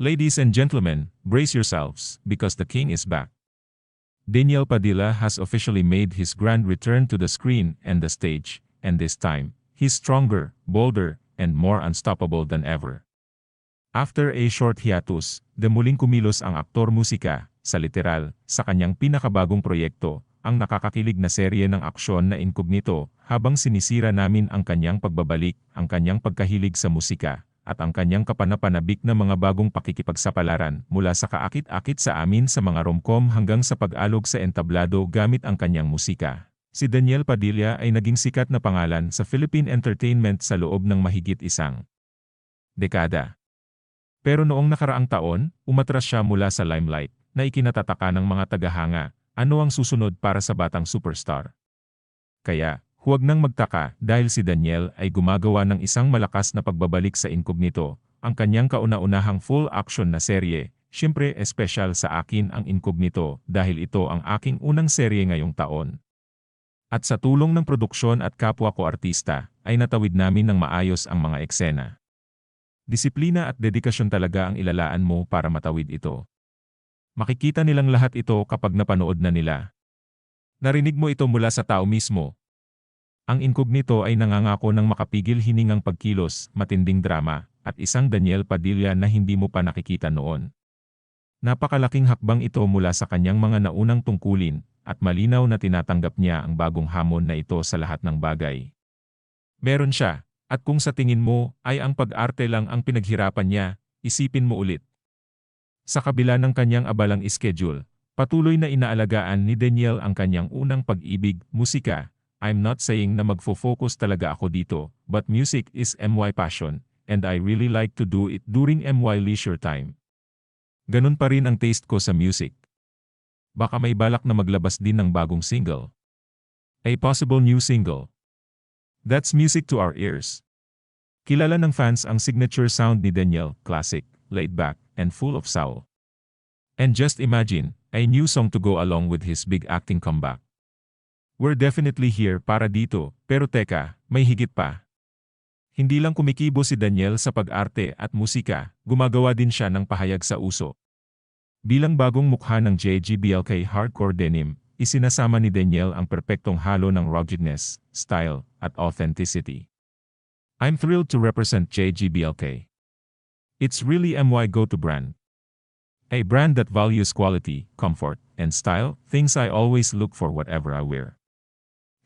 Ladies and gentlemen, brace yourselves, because the king is back. Daniel Padilla has officially made his grand return to the screen and the stage, and this time, he's stronger, bolder, and more unstoppable than ever. After a short hiatus, de muling kumilos ang aktor musika, sa literal, sa kanyang pinakabagong proyekto, ang nakakakilig na serye ng aksyon na incognito, habang sinisira namin ang kanyang pagbabalik, ang kanyang pagkahilig sa musika, at ang kanyang kapanapanabik na mga bagong pakikipagsapalaran mula sa kaakit-akit sa amin sa mga romcom hanggang sa pag-alog sa entablado gamit ang kanyang musika. Si Daniel Padilla ay naging sikat na pangalan sa Philippine entertainment sa loob ng mahigit isang dekada. Pero noong nakaraang taon, umatras siya mula sa limelight, na ikinatataka ng mga tagahanga, ano ang susunod para sa batang superstar. Kaya, huwag nang magtaka dahil si Daniel ay gumagawa ng isang malakas na pagbabalik sa Incognito, ang kanyang kauna-unahang full-action na serye, siyempre espesyal sa akin ang Incognito dahil ito ang aking unang serye ngayong taon. At sa tulong ng produksyon at kapwa ko artista, ay natawid namin ng maayos ang mga eksena. Disiplina at dedikasyon talaga ang ilalaan mo para matawid ito. Makikita nilang lahat ito kapag napanood na nila. Narinig mo ito mula sa tao mismo. Ang incognito ay nangangako ng makapigil hiningang pagkilos, matinding drama, at isang Daniel Padilla na hindi mo pa nakikita noon. Napakalaking hakbang ito mula sa kanyang mga naunang tungkulin, at malinaw na tinatanggap niya ang bagong hamon na ito sa lahat ng bagay. Meron siya, at kung sa tingin mo ay ang pag-arte lang ang pinaghirapan niya, isipin mo ulit. Sa kabila ng kanyang abalang schedule, patuloy na inaalagaan ni Daniel ang kanyang unang pag-ibig, musika. I'm not saying na magfo-focus talaga ako dito, but music is MY passion, and I really like to do it during MY leisure time. Ganun pa rin ang taste ko sa music. Baka may balak na maglabas din ng bagong single. A possible new single. That's music to our ears. Kilala ng fans ang signature sound ni Daniel, classic, laid back, and full of soul. And just imagine, a new song to go along with his big acting comeback. We're definitely here para dito, pero teka, may higit pa. Hindi lang kumikibo si Daniel sa pag-arte at musika, gumagawa din siya ng pahayag sa uso. Bilang bagong mukha ng JGBLK Hardcore Denim, isinasama ni Daniel ang perpektong halo ng ruggedness, style, at authenticity. I'm thrilled to represent JGBLK. It's really MY go-to brand. A brand that values quality, comfort, and style, things I always look for whatever I wear.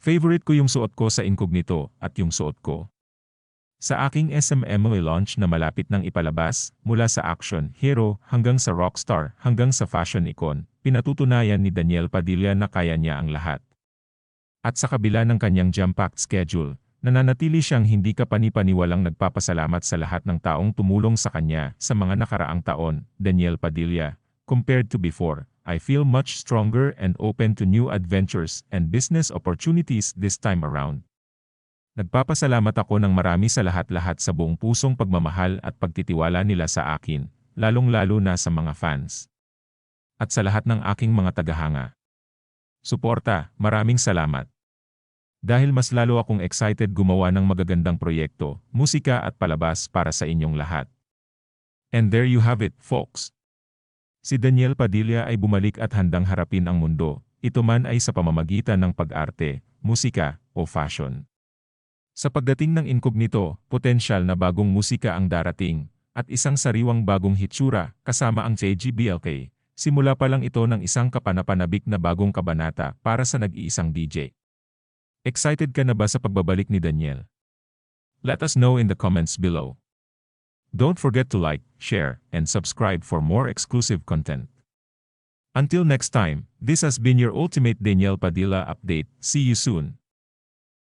Favorite ko yung suot ko sa incognito at yung suot ko. Sa aking SMMA launch na malapit nang ipalabas, mula sa action hero hanggang sa rockstar hanggang sa fashion icon, pinatutunayan ni Daniel Padilla na kaya niya ang lahat. At sa kabila ng kanyang jam-packed schedule, nananatili siyang hindi kapani-paniwalang nagpapasalamat sa lahat ng taong tumulong sa kanya sa mga nakaraang taon, Daniel Padilla. Compared to before, I feel much stronger and open to new adventures and business opportunities this time around. Nagpapasalamat ako ng marami sa lahat-lahat sa buong pusong pagmamahal at pagtitiwala nila sa akin, lalong-lalo na sa mga fans. At sa lahat ng aking mga tagahanga. Suporta, maraming salamat. Dahil mas lalo akong excited gumawa ng magagandang proyekto, musika at palabas para sa inyong lahat. And there you have it, folks. Si Daniel Padilla ay bumalik at handang harapin ang mundo, ito man ay sa pamamagitan ng pag-arte, musika, o fashion. Sa pagdating ng incognito, potensyal na bagong musika ang darating, at isang sariwang bagong hitsura kasama ang JGBLK. Simula pa lang ito ng isang kapanapanabik na bagong kabanata para sa nag-iisang DJ. Excited ka na ba sa pagbabalik ni Daniel? Let us know in the comments below. Don't forget to like, share, and subscribe for more exclusive content. Until next time, this has been your ultimate Daniel Padilla update. See you soon.